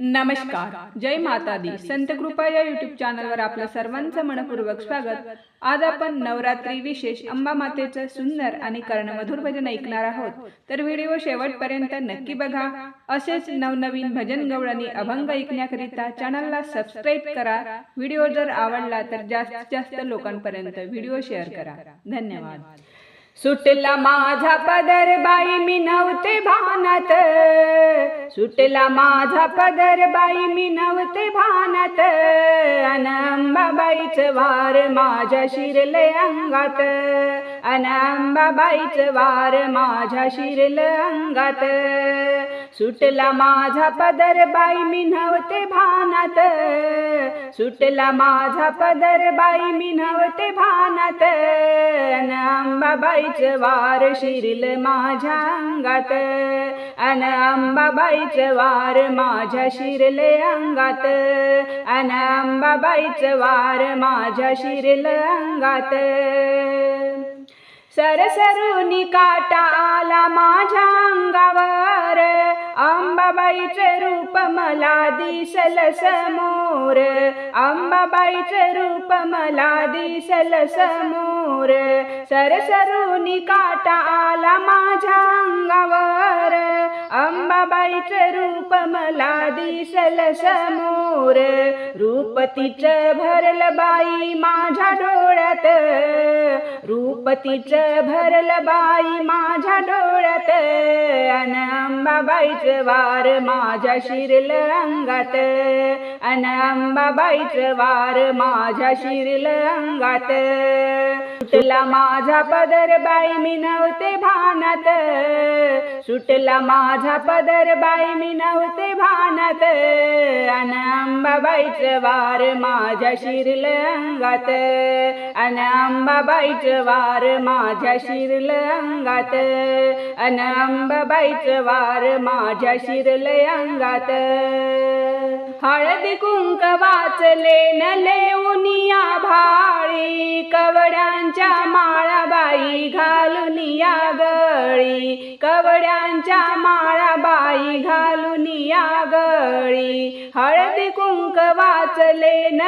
नमस्कार. जय माता दी संत कृपा या युट्यूब चॅनलवर आपलं सर्वांचं मनपूर्वक स्वागत. आज आपण नवरात्री विशेष अंबा मातेचं सुंदर आणि कर्णमधुर भजन ऐकणार आहोत. तर व्हिडिओ शेवटपर्यंत नक्की बघा. असेच नवनवीन भजन गवळणी अभंग ऐकण्याकरिता चॅनलला सबस्क्राईब करा. व्हिडिओ जर आवडला तर जास्तीत जास्त लोकांपर्यंत व्हिडिओ शेअर करा. धन्यवाद. सुटला माझा पदर बाई मी नव्हते भानात. सुटला माझा पदर बाई मी नव्हते भानात. अन वार माझ्या शिरले अंगात. अनंबाबाईचं वार माझ्या शिरले अंगात. सुटला माझा पदर बाई मी नव्हते भानात. सुटला माझा पदर बाई मी नव्हते भानात. अन अंबाबाईचं वार शिरल माझ्या अंगात. अन अंबाबाईचं वार माझ्या शिरले अंगात. अन अंबाबाईचं वार माझ्या शिरल अंगात. सरसरुनी काटा आला माझ्या अंगावर. अंबाबाईचे रूप मला दिसल समोर. अंबाबाईचे रूप मला दिसल समोर. सरसरुनी काटा आला माझ्या अंगावर. अंबाबाईचे रूप मला दिसल समोर. रूप तिचं भरल बाई माझ्या डोळ्यात. रूप तिचं भरल बाई माझ्या डोळ्यात. अन अंबाबाईचं वार माझ्या शिरल अंगात. अन अंबाबाईचं वार माझ्या शिरल अंगात. सुटला माझा पदर बाई मी नव्हते भानात. सुटला माझा पदर बाई मी नव्हते भानात. अन अंबाबाईचं वार माझ्या शिरल अंगात. अन अंबाबाईचं वार माझ्या शिरल अंगात. अन अंबाबाईचं वार माझ्या शिरल अंगात. हळदी कुंक वाचले न उनिया भाळी कवड्यांच्या माळाबाई घालून या गळी. कवड्यांच्या माळाबाई घालून या गळी. हळदी कुंक वाचले न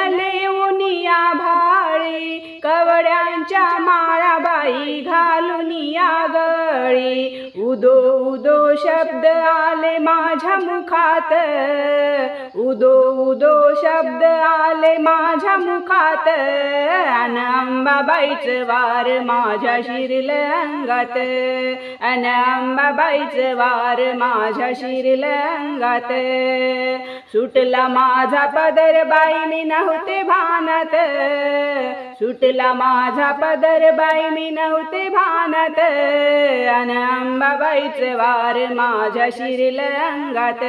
उनिया भाळी कवड्यांच्या माळाबाई घालून या गळी. उदो उदो शब्द आले माझ्या मुखात. उदो उदो शब्द आले माझ्या मुखात. अन अंबाबाईचं वार माझ्या शिरल अंगात. अन अंबाबाईचं वार माझ्या शिरल अंगात. सुटला माझा पदर बाई मी नव्हते भानत. सुटला माझा पदर बाई मी नव्हते भानत. अन अंबाबाईचं वार माझ्या शिरल अंगात.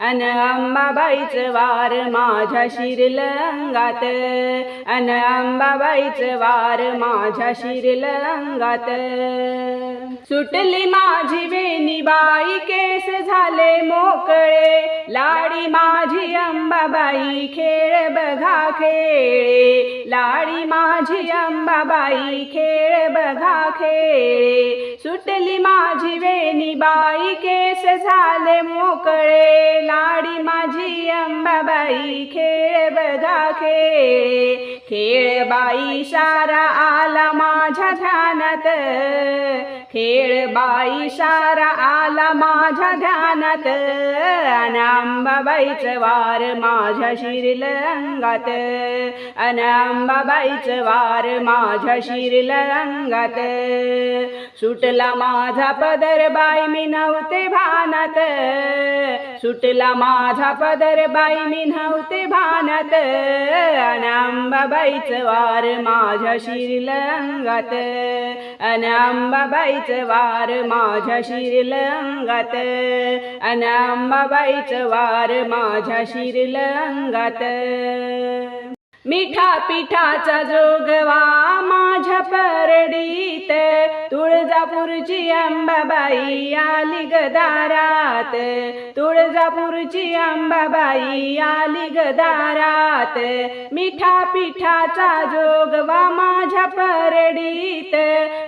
अन अंबाबाईचं वार माझ्या शिरल अंगात. अन अंबाबाईचं वार माझ्या शिरल अंगात. सुटली माझी वेणी बाई केस झाले मोकळे. लाडी माझी अंबाबाई खेळ बघा खेळे. लाडी माझी अंबाबाई खेळ बघा खेळे. सुटली माझी वेणी बाई केस झाले मोकळे. लाडी माझी अंबाबाई खेळ बघा खेळे. खेळ बाई सारा आला खेळ बाई शारा आला माझ्या ध्यानात. अनांबाबाईचं वार माझ्या शिरल अंगात वार माझ्या शिरल अंगात सुटला माझा पदर बाई मी नव्हते भानात. सुटला माझा पदर बाई मी नव्हते भानात. अनांबाबाईचं वार माझ्या शिरल अंगात अन अंबाबाईचं वार माझ्या शिरलंगात. अन अंबाबाईचं वार माझ्या शिरलंगात. मिठा पिठाचा जोगवा माझ्या परडी. तुळजापूरची अंबाबाई आली गदारात तुळजापूरची अंबाबाई आली गदारात मिठा पिठाचा जोगवा माझ्या परडीत.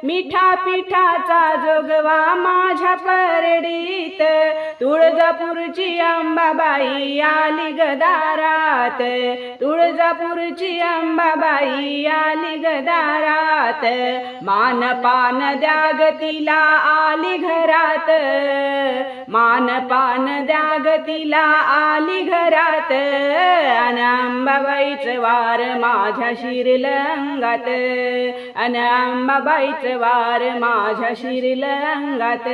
मिठा पिठाचा जोगवा माझ्या परडीत. तुळजापूरची अंबाबाई आली गदारात तुळजापूरची अंबाबाई आली गदारात मान पान द्यागतीला आली घरात. मान पान द्यागतीला आली घरात. अन वार माझ्या शिरलंगात. अन वार माझ्या शिरलंगात.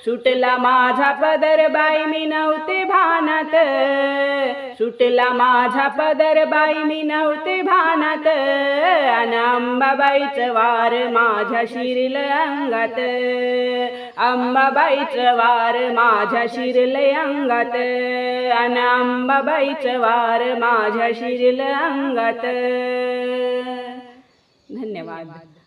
सुटला माझा पदर बाई मी नव्हते भानात. सुटला माझा पदर बाई मी नव्हते भानात. अन अंबाबाईच वार माझ्या शिरल अंगात. अंबाबाईच वार माझ्या शिरल अंगात. अन अंबाबाईच वार माझ्या शिरल अंगात. धन्यवाद.